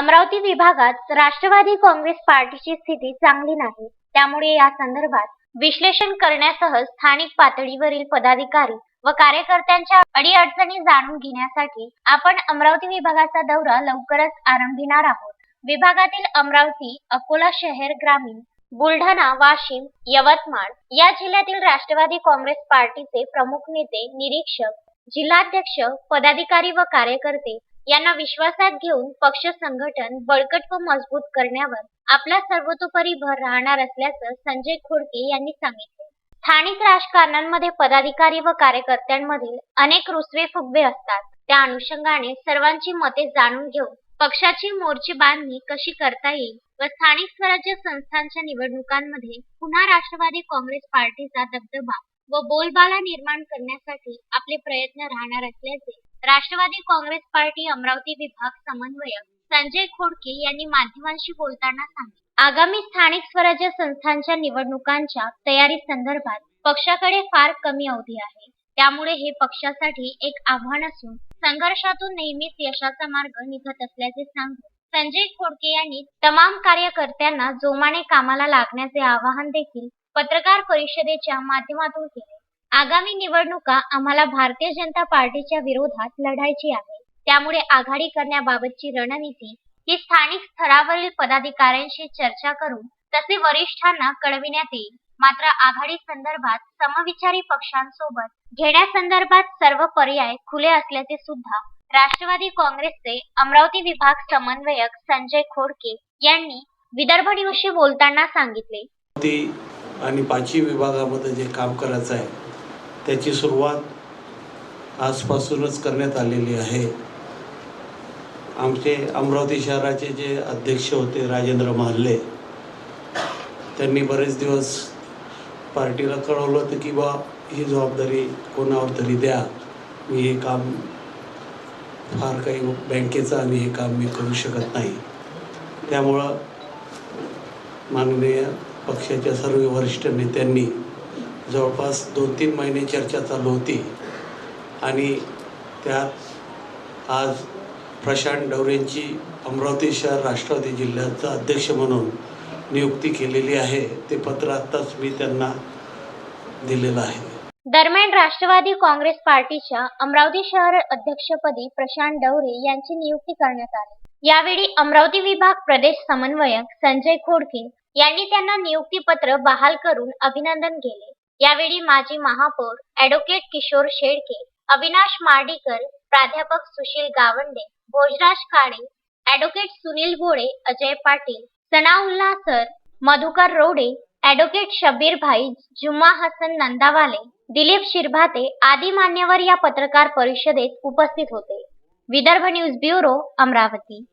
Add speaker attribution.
Speaker 1: अमरावती विभागात राष्ट्रवादी काँग्रेस पार्टीची स्थिती चांगली नाही. त्यामुळे या संदर्भात विश्लेषण करण्यासह स्थानिक पातळीवरील पदाधिकारी व कार्यकर्त्यांच्या अडीअडचणी जाणून घेण्यासाठी आपण अमरावती विभागाचा दौरा लवकरच आरंभिणार आहोत. विभागातील अमरावती अकोला शहर ग्रामीण बुलढाणा वाशिम यवतमाळ या जिल्ह्यातील राष्ट्रवादी काँग्रेस पार्टीचे प्रमुख नेते निरीक्षक जिल्हाध्यक्ष पदाधिकारी व कार्यकर्ते यांना विश्वासात घेऊन पक्ष संघटन बळकट व मजबूत करण्यावर आपला सर्वतोपरी भर राहणार असल्याचं संजय खोडके यांनी सांगितले. स्थानिक राजकारणांमध्ये पदाधिकारी व कार्यकर्त्यांमधील अनेक रुसवे फुगवे असतात. त्या अनुषंगाने सर्वांची मते जाणून घेऊन पक्षाची मोर्ची बांधणी कशी करता येईल व स्थानिक स्वराज्य संस्थांच्या निवडणुकांमध्ये पुन्हा राष्ट्रवादी काँग्रेस पार्टीचा दबदबा व बोलबाला निर्माण करण्यासाठी आपले प्रयत्न राहणार असल्याचे राष्ट्रवादी काँग्रेस पार्टी अमरावती विभाग समन्वयक संजय खोडके यांनी माध्यमांशी बोलताना सांगितले. आगामी स्थानिक स्वराज्य संस्थांच्या निवडणुकांच्या तयारी संदर्भात पक्षाकडे फार कमी अवधी आहे. त्यामुळे हे पक्षासाठी एक आव्हान असून संघर्षातून नेहमीच यशाचा मार्ग निघत असल्याचे सांगून संजय खोडके यांनी तमाम कार्यकर्त्यांना जोमाने कामाला लागण्याचे आवाहन देखील पत्रकार परिषदेच्या माध्यमातून केले. आगामी निवडणुका आम्हाला भारतीय जनता पार्टीच्या विरोधात लढायची आहे. त्यामुळे आघाडी करण्याबाबतची रणनीती ही स्थानिक स्तरावरील पदाधिकाऱ्यांशी चर्चा करून तसे वरिष्ठांना कळविण्यात येईल. मात्र आघाडी संदर्भात समविचारी पक्षांसोबत घेण्यासंदर्भात सर्व पर्याय खुले असल्याचे सुद्धा राष्ट्रवादी काँग्रेसचे अमरावती विभाग समन्वयक संजय खोडके यांनी विदर्भ न्यूजशी बोलताना सांगितले.
Speaker 2: आणि पाचवी विभागामध्ये जे काम करायचं आहे त्याची सुरुवात आजपासूनच करण्यात आलेली आहे. आमचे अमरावती शहराचे जे अध्यक्ष होते राजेंद्र महाल्ले त्यांनी बरेच दिवस पार्टीला कळवलं होतं की बा ही जबाबदारी कोणावर तरी द्या. मी हे काम फार काही बँकेचं आणि हे काम मी करू शकत नाही. त्यामुळं माननीय पक्षाच्या सर्व वरिष्ठ नेत्यांनी जवळपास दोन तीन महिने चर्चा चालू होती. आणि त्यात आज प्रशांत डवरेंची अमरावती शहर राष्ट्रवादी जिल्ह्याचा अध्यक्ष म्हणून नियुक्ती केलेली आहे. ते पत्र आत्ताच मी त्यांना दिलेलं आहे.
Speaker 1: दरम्यान राष्ट्रवादी काँग्रेस पार्टीच्या अमरावती शहर अध्यक्षपदी प्रशांत डवरे यांची नियुक्ती करण्यात आली. यावेळी अमरावती विभाग प्रदेश समन्वयक संजय खोडके यांनी त्यांना नियुक्तीपत्र बहाल करून अभिनंदन केले. यावेळी माजी महापौर ॲडव्होकेट किशोर शेळके अविनाश मार्डीकर प्राध्यापक Sushil Gawande Bhojraj Kale advocate Sunil Bhole Ajay Patil Sanaullah sir Madhukar Rode advocate Shabbir Bhai Jumma Hasan नंदावाले Dilip Shirbhate आदी मान्यवर या पत्रकार परिषदेत उपस्थित होते. Vidarbha news bureau Amravati.